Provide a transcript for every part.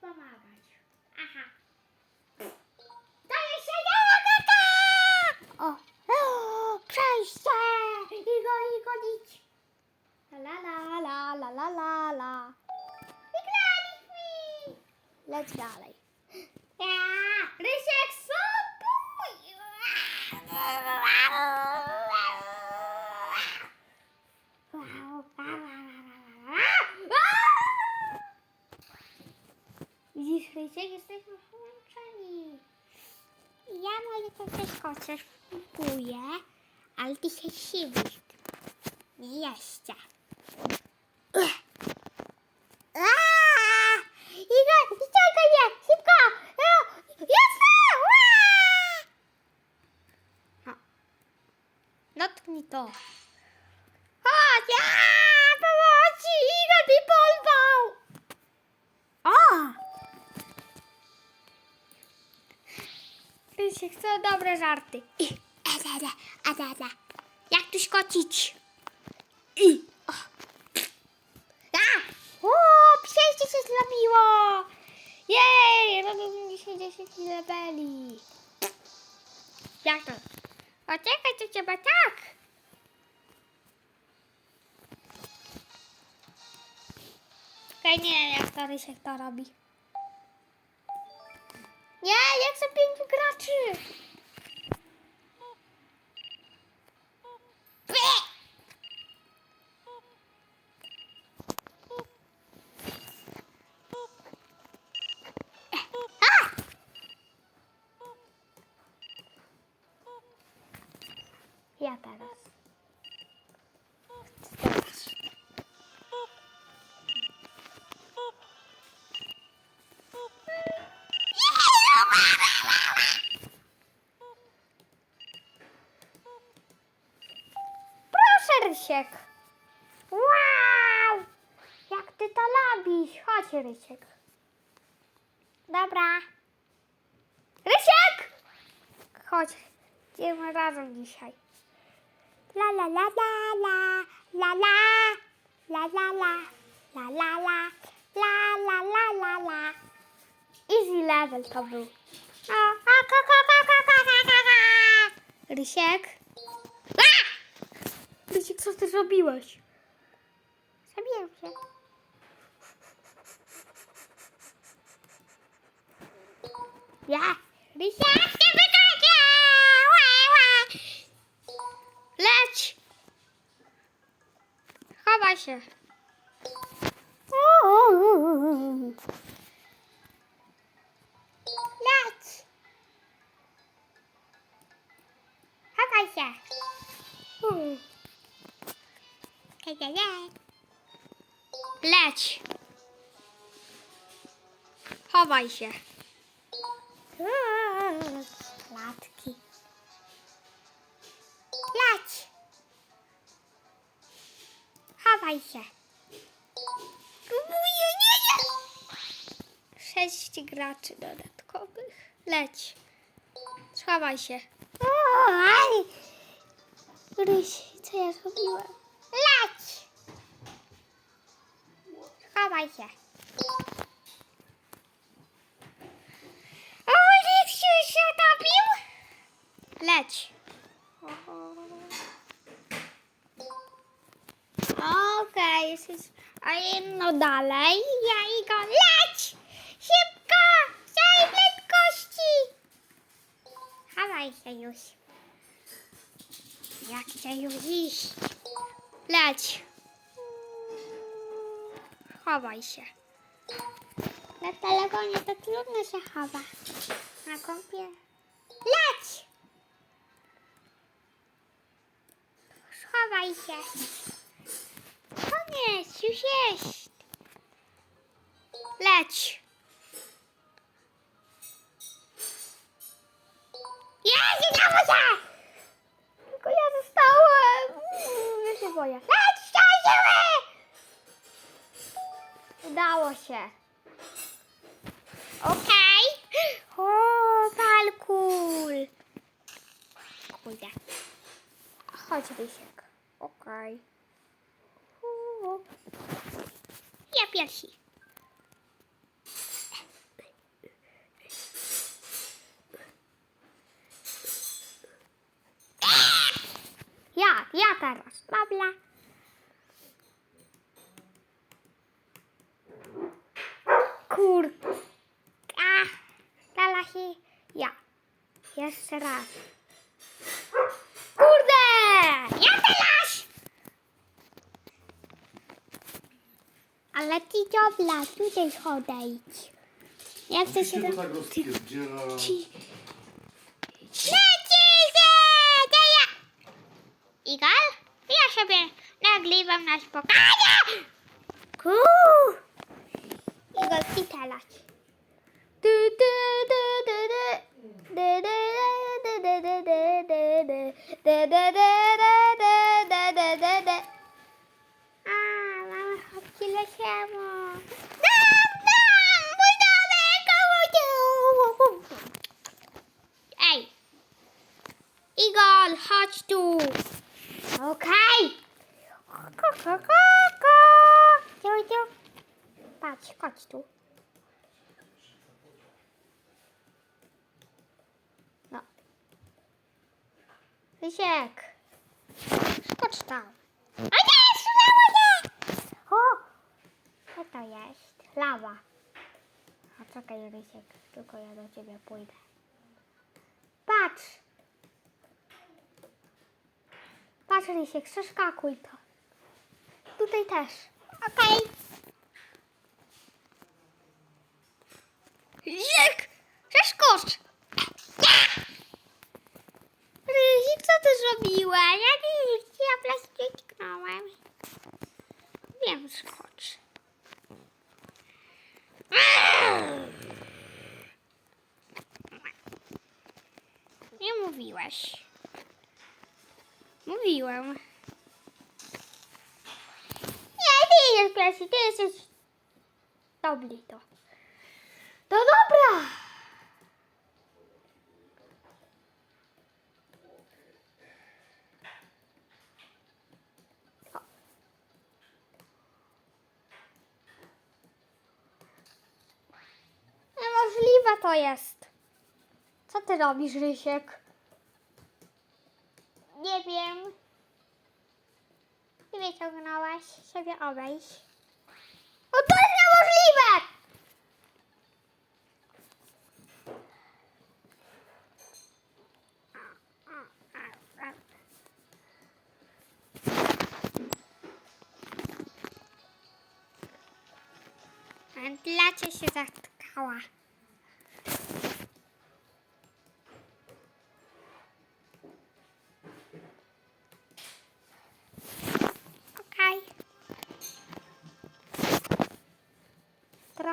pomagać. Aha. Daję się jagata! O, o przejście! Igo, igo, idź. La la la la la la la. Wygraliśmy! Leć dalej. Ja, Rysiek, sopuj! Słuchajcie, jesteśmy połączeni. Ja no moje to też chociaż kupuję, ale ty się siwisz. Jeszcze. No, no, no to mi to. Się chce dobre żarty. I, adada, adada. Jak tu skocić? I, o. A! O, przejście się zrobiło! Jej! Robimy dzisiaj 10 leveli. Jak to? Poczekaj, to trzeba tak. Okej, nie wiem, jak to Rysiek to robi. Nie, jak chcę pięciu graczy. Ja. Teraz. Proszę, Rysiek. Wow! Jak ty to lubisz? Chodź, Rysiek. Dobra. Rysiek! Chodź, idziemy razem dzisiaj. La la la la la la la la la la la la la la la la la la Easy level to był. Rysiek? A! Rysiek, co ty zrobiłeś? Zabiłem się. Ja. Rysiek, nie ła. Leć! Chowaj się. Chowaj się. Leć! Chowaj się. Klatki. Leć! Chowaj się. Nie, nie. Sześć graczy dodatkowych. Leć. Schowaj się. O, aj. Ryś, co ja zrobiłem? Leć! Schowaj się. O, się? Leć. Okej, jesteś... A jedno dalej. Ja i go leć! Się już. Ja chcę już iść. Leć. Chowaj się. Na telefonie to trudno się chowa. Na kompie. Leć! Schowaj się. Koniec, już jest. Leć. Się! Tylko ja zostałem. Mm, Ja się boję. Leć, ściągnęły! Udało się. Okej. O, palkul. Kurde. Chodź, Rysiek. Okej. U. Ja pierwszy. Ja, ja teraz. Dobra. Kur... A, stala się ja. Jeszcze raz. Kurde! Ja teraz! Ale ty dobra, tutaj chodejdź. Ja chcę się... To do- tak rozpierdziela. Ci... Leci się! To ja! Igal? Ja sobie nagrywam na spokojnie! Kuu! Igal, ty teraz. Du, du, du. Okej! Ciu. Patrz, chodź tu. No. Rysiek. Skocz tam. A nie, znowu nie! O! Co to jest? Lawa. A czekaj, Rysiek, tylko ja do ciebie pójdę. Patrz! Patrz, Rysiek, przeskakuj to. Tutaj też. Okej. Rysiek! Przeskocz! Ja! Rysiek, co ty zrobiłeś? Ja nie ja plastyknąłem. Wiem, skocz. Nie mówiłeś. Mówiłem. Nie, ty jest Klesi, ty jesteś... Dobry to. To dobra! O. Niemożliwe to jest. Co ty robisz, Rysiek? Nie wiem. Nie wyciągnąłeś siebie obejść. O to jest niemożliwe! Wentylacja się zatkała.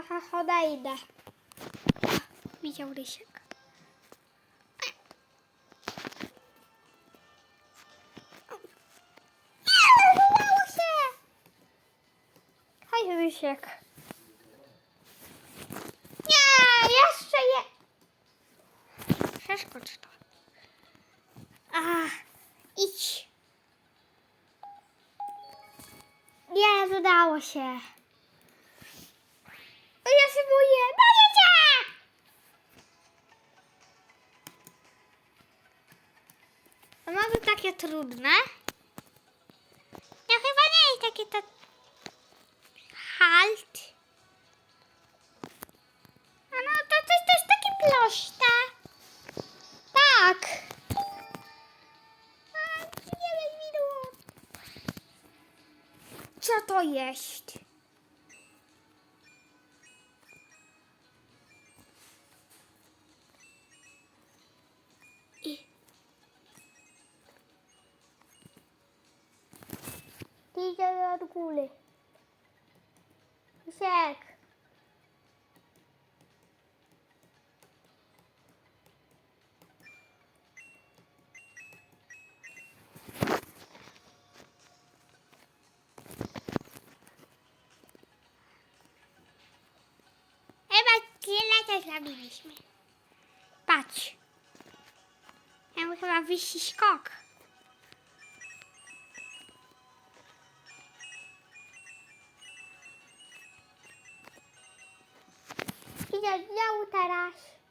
Trochę odejdę. Widział Rysiek. Się! Hej, Rysiek. Nie, jeszcze je... Przeszkodź to. A, idź. Nie, udało się. To być takie trudne? Ja chyba nie jest takie to... Halt. A no to coś jest takie proste. Tak. Nie. Co to jest? Idzie od góry. Siek. Chyba tyle też zrobiliśmy. Patrz. Ja chyba wyjść skok. eu vou utarás.